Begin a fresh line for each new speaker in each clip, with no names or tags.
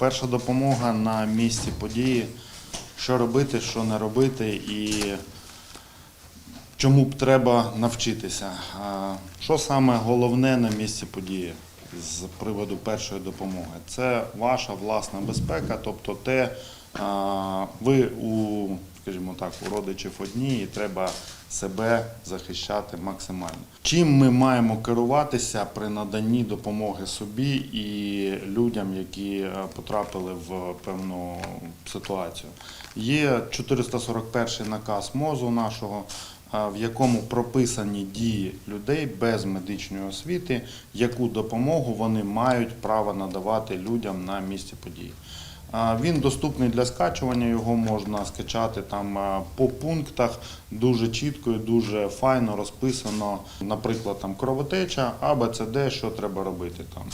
Перша допомога на місці події, що робити, що не робити і чому б треба навчитися. Що саме головне на місці події з приводу першої допомоги? Це ваша власна безпека, тобто те, ви у, так, у родичів одні і треба себе захищати максимально. Чим ми маємо керуватися при наданні допомоги собі і людям, які е, потрапили в певну ситуацію? Є 441 наказ МОЗу нашого, в якому прописані дії людей без медичної освіти, яку допомогу вони мають право надавати людям на місці події. А, Він доступний для скачування, його можна скачати там по пунктах дуже чітко і дуже файно розписано, наприклад, там кровотеча, АБЦД, що треба робити там.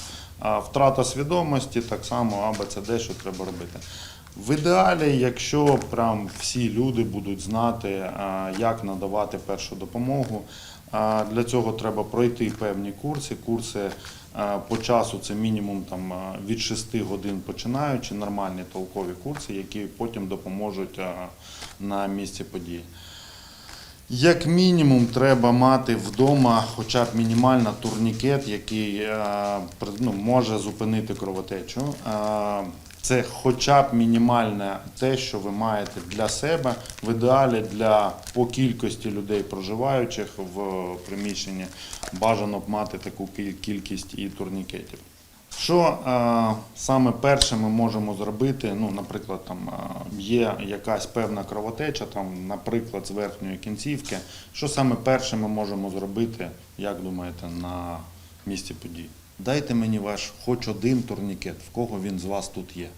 Втрата свідомості, так само АБЦД, що треба робити. В ідеалі, якщо прям всі люди будуть знати, як надавати першу допомогу, а, для цього треба пройти певні курси. Курси по часу це мінімум там, від 6 годин починаючи, нормальні толкові курси, які потім допоможуть на місці події. Як мінімум, треба мати вдома хоча б мінімально турнікет, який е, ну, може зупинити кровотечу. Е, Це хоча б мінімальне те, що ви маєте для себе, в ідеалі для по кількості людей проживаючих в приміщенні бажано б мати таку кількість і турнікетів. Що е, саме перше ми можемо зробити? Ну, наприклад, там е, є якась певна кровотеча, там, наприклад, з верхньої кінцівки. Що саме перше ми можемо зробити, як думаєте, на місці події? Дайте мені ваш хоч один турнікет, в кого він з вас тут є.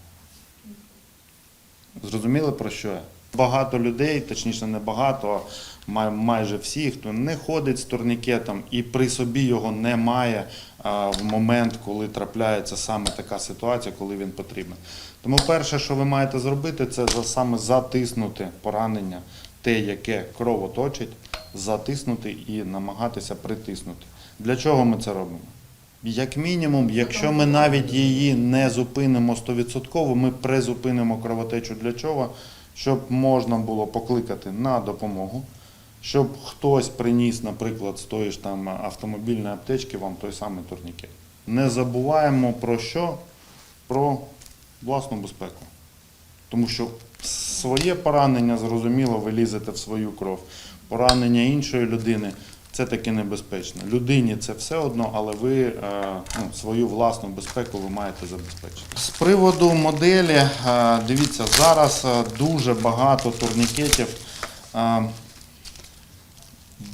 Зрозуміли про що? Багато людей, точніше не багато, а май- майже всі, хто не ходить з турнікетом і при собі його не має а, в момент, коли трапляється саме така ситуація, коли він потрібен. Тому перше, що ви маєте зробити, це саме затиснути поранення, те, яке кровоточить, затиснути і намагатися притиснути. Для чого ми це робимо? Як мінімум, якщо ми навіть її не зупинимо 100%, ми призупинимо кровотечу для чого? Щоб можна було покликати на допомогу, щоб хтось приніс, наприклад, з тої ж там автомобільної аптечки вам той самий турнікет. Не забуваємо про що? Про власну безпеку. Тому що своє поранення, зрозуміло, ви лізете в свою кров. Поранення іншої людини це таки небезпечно. Людині це все одно, але ви е, ну, свою власну безпеку ви маєте забезпечити. З приводу моделі, е, дивіться, зараз е, дуже багато турнікетів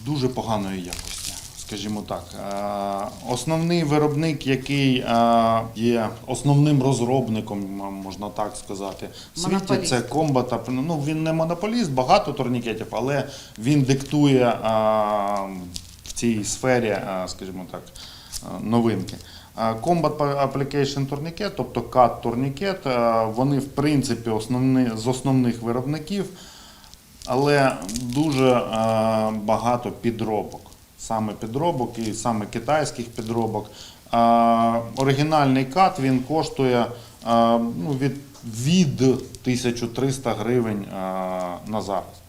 дуже поганої якості, скажімо так. Е, Основний виробник, який е, є основним розробником, можна так сказати, в світі,
Монополіст.
це Комбата. Ну він не монополіст, багато турнікетів, але він диктує е, в цій сфері, скажімо так, новинки. Combat Application Tourniquet, тобто CAT турнікет, вони в принципі основні, з основних виробників але дуже багато підробок. Саме підробок і саме китайських підробок. Оригінальний кат він коштує ну, від, від 1300 гривень на зараз.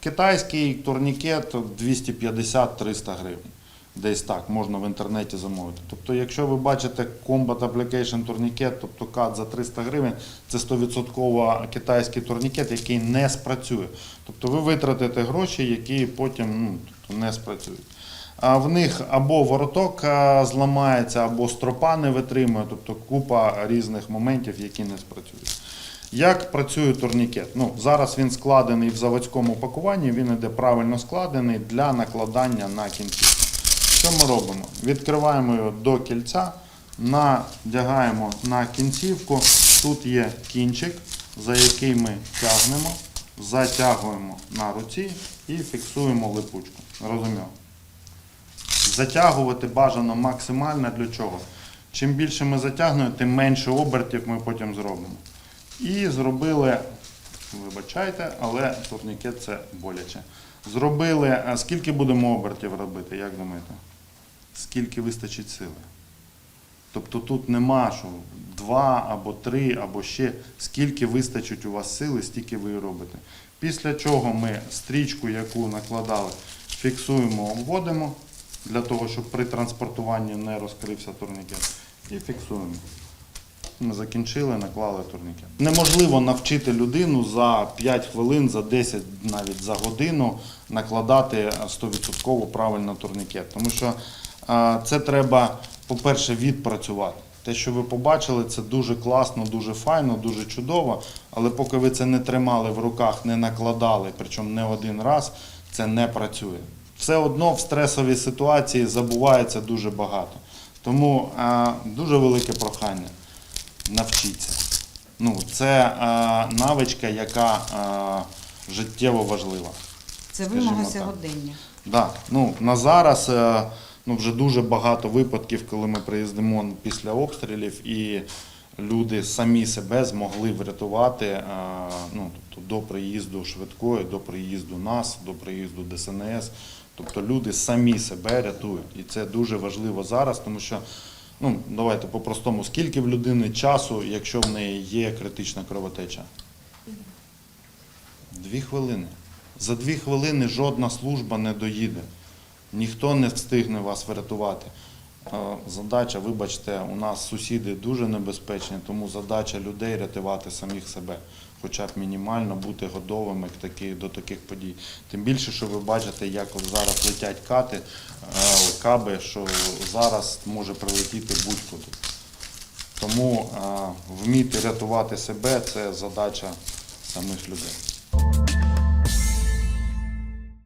Китайський турнікет 250-300 гривень. Десь так можна в інтернеті замовити. Тобто, якщо ви бачите Combat Application турнікет, тобто кат за 300 гривень, це 100% китайський турнікет, який не спрацює. Тобто ви витратите гроші, які потім ну, тобто не спрацюють. А в них або вороток зламається, або стропа не витримує, тобто купа різних моментів, які не спрацюють. Як працює турнікет? Ну, зараз він складений в заводському пакуванні, він іде правильно складений для накладання на кінцівку. Що ми робимо? Відкриваємо його до кільця, надягаємо на кінцівку. Тут є кінчик, за який ми тягнемо, затягуємо на руці і фіксуємо липучку. Розуміло? Затягувати бажано максимально для чого? Чим більше ми затягнемо, тим менше обертів ми потім зробимо. І зробили, вибачайте, але турнікет це боляче. Зробили, а скільки будемо обертів робити, як думаєте? Скільки вистачить сили? Тобто тут нема що два або три, або ще скільки вистачить у вас сили, стільки ви робите. Після чого ми стрічку, яку накладали, фіксуємо, обводимо для того, щоб при транспортуванні не розкрився турнікет. І фіксуємо. Ми закінчили, наклали турнікет. Неможливо навчити людину за 5 хвилин, за 10, навіть за годину накладати 100% правильно турнікет. Тому що це треба, по-перше, відпрацювати. Те, що ви побачили, це дуже класно, дуже файно, дуже чудово. Але поки ви це не тримали в руках, не накладали, причому не один раз, це не працює. Все одно в стресовій ситуації забувається дуже багато. Тому дуже велике прохання навчіться. Ну, це навичка, яка життєво важлива.
Це вимога
так. Да. Ну, на зараз е, ну, вже дуже багато випадків, коли ми приїздимо після обстрілів, і люди самі себе змогли врятувати е, ну, тобто, до приїзду швидкої, до приїзду нас, до приїзду ДСНС. Тобто люди самі себе рятують. І це дуже важливо зараз, тому що, ну, давайте по-простому, скільки в людини часу, якщо в неї є критична кровотеча? Дві хвилини. За дві хвилини жодна служба не доїде. Ніхто не встигне вас врятувати. Е, Задача, вибачте, у нас сусіди дуже небезпечні, тому задача людей рятувати самих себе, хоча б мінімально бути готовими до таких подій. Тим більше, що ви бачите, як от зараз летять кати, е, каби, що зараз може прилетіти будь-куди. Тому е, вміти рятувати себе це задача самих людей.